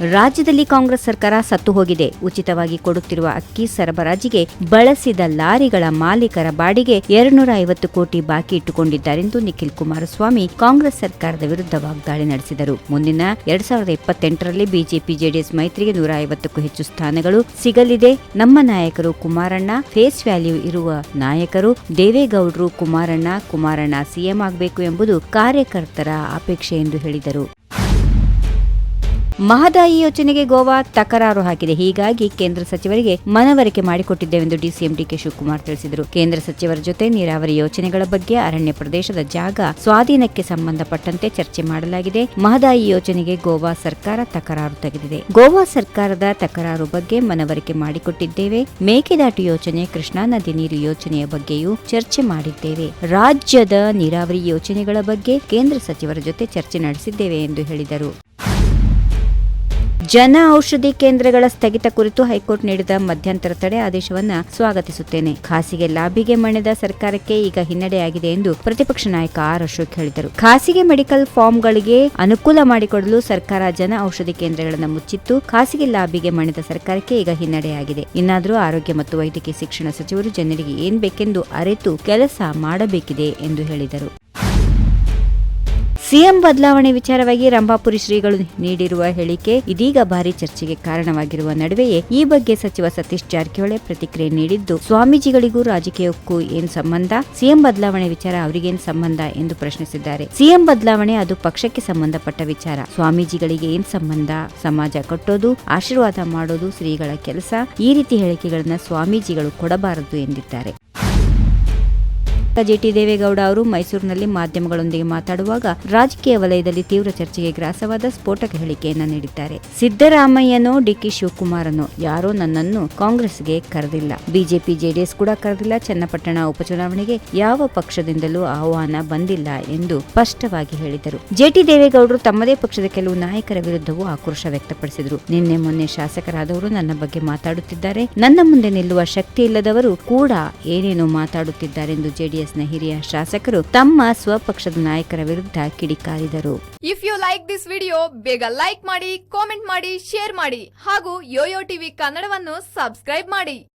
ರಾಜ್ಯದಲ್ಲಿ ಕಾಂಗ್ರೆಸ್ ಸರ್ಕಾರ ಸತ್ತು ಹೋಗಿದೆ. ಉಚಿತವಾಗಿ ಕೊಡುತ್ತಿರುವ ಅಕ್ಕಿ ಸರಬರಾಜಿಗೆ ಬಳಸಿದ ಲಾರಿಗಳ ಮಾಲೀಕರ ಬಾಡಿಗೆ ಎರಡ್ನೂರ ಐವತ್ತು ಕೋಟಿ ಬಾಕಿ ಇಟ್ಟುಕೊಂಡಿದ್ದಾರೆಂದು ನಿಖಿಲ್ ಕುಮಾರಸ್ವಾಮಿ ಕಾಂಗ್ರೆಸ್ ಸರ್ಕಾರದ ವಿರುದ್ಧ ವಾಗ್ದಾಳಿ ನಡೆಸಿದರು. ಮುಂದಿನ ಎರಡ್ ಸಾವಿರದ ಇಪ್ಪತ್ತೆಂಟರಲ್ಲಿ ಬಿಜೆಪಿ, ಜೆಡಿಎಸ್ ಮೈತ್ರಿಗೆ ನೂರ ಐವತ್ತಕ್ಕೂ ಹೆಚ್ಚು ಸ್ಥಾನಗಳು ಸಿಗಲಿದೆ. ನಮ್ಮ ನಾಯಕರು ಕುಮಾರಣ್ಣ, ಫೇಸ್ ವ್ಯಾಲ್ಯೂ ಇರುವ ನಾಯಕರು ದೇವೇಗೌಡರು ಕುಮಾರಣ್ಣ ಕುಮಾರಣ್ಣ ಸಿಎಂ ಆಗಬೇಕು ಎಂಬುದು ಕಾರ್ಯಕರ್ತರ ಅಪೇಕ್ಷೆ ಎಂದು ಹೇಳಿದರು. ಮಹದಾಯಿ ಯೋಜನೆಗೆ ಗೋವಾ ತಕರಾರು ಹಾಕಿದೆ. ಹೀಗಾಗಿ ಕೇಂದ್ರ ಸಚಿವರಿಗೆ ಮನವರಿಕೆ ಮಾಡಿಕೊಟ್ಟಿದ್ದೇವೆಂದು ಡಿಸಿಎಂ ಡಿಕೆ ಶಿವಕುಮಾರ್ ತಿಳಿಸಿದರು. ಕೇಂದ್ರ ಸಚಿವರ ಜೊತೆ ನೀರಾವರಿ ಯೋಜನೆಗಳ ಬಗ್ಗೆ ಅರಣ್ಯ ಪ್ರದೇಶದ ಜಾಗ ಸ್ವಾಧೀನಕ್ಕೆ ಸಂಬಂಧಪಟ್ಟಂತೆ ಚರ್ಚೆ ಮಾಡಲಾಗಿದೆ. ಮಹದಾಯಿ ಯೋಜನೆಗೆ ಗೋವಾ ಸರ್ಕಾರ ತಕರಾರು ತೆಗೆದಿದೆ. ಗೋವಾ ಸರ್ಕಾರದ ತಕರಾರು ಬಗ್ಗೆ ಮನವರಿಕೆ ಮಾಡಿಕೊಟ್ಟಿದ್ದೇವೆ. ಮೇಕೆದಾಟು ಯೋಜನೆ, ಕೃಷ್ಣಾ ನದಿ ನೀರು ಯೋಜನೆಯ ಬಗ್ಗೆಯೂ ಚರ್ಚೆ ಮಾಡಿದ್ದೇವೆ. ರಾಜ್ಯದ ನೀರಾವರಿ ಯೋಜನೆಗಳ ಬಗ್ಗೆ ಕೇಂದ್ರ ಸಚಿವರ ಜೊತೆ ಚರ್ಚೆ ನಡೆಸಿದ್ದೇವೆ ಎಂದು ಹೇಳಿದರು. ಜನ ಔಷಧಿ ಕೇಂದ್ರಗಳ ಸ್ಥಗಿತ ಕುರಿತು ಹೈಕೋರ್ಟ್ ನೀಡಿದ ಮಧ್ಯಂತರ ತಡೆ ಆದೇಶವನ್ನು ಸ್ವಾಗತಿಸುತ್ತೇನೆ. ಖಾಸಗಿ ಲಾಭಿಗೆ ಮಣಿದ ಸರ್ಕಾರಕ್ಕೆ ಈಗ ಹಿನ್ನಡೆಯಾಗಿದೆ ಎಂದು ಪ್ರತಿಪಕ್ಷ ನಾಯಕ ಆರ್ ಅಶೋಕ್ ಹೇಳಿದರು. ಖಾಸಗಿ ಮೆಡಿಕಲ್ ಫಾರ್ಮ್ಗಳಿಗೆ ಅನುಕೂಲ ಮಾಡಿಕೊಡಲು ಸರ್ಕಾರ ಜನ ಔಷಧಿ ಕೇಂದ್ರಗಳನ್ನು ಮುಚ್ಚಿತ್ತು. ಖಾಸಗಿ ಲಾಭಿಗೆ ಮಣಿದ ಸರ್ಕಾರಕ್ಕೆ ಈಗ ಹಿನ್ನಡೆಯಾಗಿದೆ. ಇನ್ನಾದರೂ ಆರೋಗ್ಯ ಮತ್ತು ವೈದ್ಯಕೀಯ ಶಿಕ್ಷಣ ಸಚಿವರು ಜನರಿಗೆ ಏನ್ ಬೇಕೆಂದು ಅರಿತು ಕೆಲಸ ಮಾಡಬೇಕಿದೆ ಎಂದು ಹೇಳಿದರು. ಸಿಎಂ ಬದಲಾವಣೆ ವಿಚಾರವಾಗಿ ರಂಭಾಪುರಿ ಶ್ರೀಗಳು ನೀಡಿರುವ ಹೇಳಿಕೆ ಇದೀಗ ಭಾರಿ ಚರ್ಚೆಗೆ ಕಾರಣವಾಗಿರುವ ನಡುವೆಯೇ ಈ ಬಗ್ಗೆ ಸಚಿವ ಸತೀಶ್ ಜಾರಕಿಹೊಳಿ ಪ್ರತಿಕ್ರಿಯೆ ನೀಡಿದ್ದು, ಸ್ವಾಮೀಜಿಗಳಿಗೂ ರಾಜಕೀಯಕ್ಕೂ ಏನ್ ಸಂಬಂಧ? ಸಿಎಂ ಬದಲಾವಣೆ ವಿಚಾರ ಅವರಿಗೇನ್ ಸಂಬಂಧ ಎಂದು ಪ್ರಶ್ನಿಸಿದ್ದಾರೆ. ಸಿಎಂ ಬದಲಾವಣೆ ಅದು ಪಕ್ಷಕ್ಕೆ ಸಂಬಂಧಪಟ್ಟ ವಿಚಾರ. ಸ್ವಾಮೀಜಿಗಳಿಗೆ ಏನ್ ಸಂಬಂಧ? ಸಮಾಜ ಕಟ್ಟೋದು, ಆಶೀರ್ವಾದ ಮಾಡೋದು ಶ್ರೀಗಳ ಕೆಲಸ. ಈ ರೀತಿ ಹೇಳಿಕೆಗಳನ್ನ ಸ್ವಾಮೀಜಿಗಳು ಕೊಡಬಾರದು ಎಂದಿದ್ದಾರೆ. ಜಿಟಿ ದೇವೇಗೌಡ ಅವರು ಮೈಸೂರಿನಲ್ಲಿ ಮಾಧ್ಯಮಗಳೊಂದಿಗೆ ಮಾತಾಡುವಾಗ ರಾಜಕೀಯ ವಲಯದಲ್ಲಿ ತೀವ್ರ ಚರ್ಚೆಗೆ ಗ್ರಾಸವಾದ ಸ್ಫೋಟಕ ಹೇಳಿಕೆಯನ್ನು ನೀಡಿದ್ದಾರೆ. ಸಿದ್ದರಾಮಯ್ಯನೋ ಡಿಕೆ ಶಿವಕುಮಾರನೋ ಯಾರೋ ನನ್ನನ್ನು ಕಾಂಗ್ರೆಸ್ಗೆ ಕರೆದಿಲ್ಲ. ಬಿಜೆಪಿ, ಜೆಡಿಎಸ್ ಕೂಡ ಕರೆದಿಲ್ಲ. ಚನ್ನಪಟ್ಟಣ ಉಪಚುನಾವಣೆಗೆ ಯಾವ ಪಕ್ಷದಿಂದಲೂ ಆಹ್ವಾನ ಬಂದಿಲ್ಲ ಎಂದು ಸ್ಪಷ್ಟವಾಗಿ ಹೇಳಿದರು. ಜೆಟಿ ದೇವೇಗೌಡರು ತಮ್ಮದೇ ಪಕ್ಷದ ಕೆಲವು ನಾಯಕರ ವಿರುದ್ಧವೂ ಆಕ್ರೋಶ ವ್ಯಕ್ತಪಡಿಸಿದರು. ನಿನ್ನೆ ಮೊನ್ನೆ ಶಾಸಕರಾದವರು ನನ್ನ ಬಗ್ಗೆ ಮಾತಾಡುತ್ತಿದ್ದಾರೆ. ನನ್ನ ಮುಂದೆ ನಿಲ್ಲುವ ಶಕ್ತಿ ಇಲ್ಲದವರು ಕೂಡ ಏನೇನು ಮಾತಾಡುತ್ತಿದ್ದಾರೆಂದು ಜೆಡಿಎಸ್ನ ಹಿರಿಯ ಶಾಸಕರು ತಮ್ಮ ಸ್ವಪಕ್ಷದ ನಾಯಕರ ವಿರುದ್ಧ ಕಿಡಿಕಾರಿದರು. If you like this video ಬೇಗ ಲೈಕ್ ಮಾಡಿ ಕಾಮೆಂಟ್ ಮಾಡಿ ಶೇರ್ ಮಾಡಿ ಹಾಗೂ ಯೋಯೋ ಟಿವಿ ಕನ್ನಡವನ್ನು ಸಬ್ಸ್ಕ್ರೈಬ್ ಮಾಡಿ.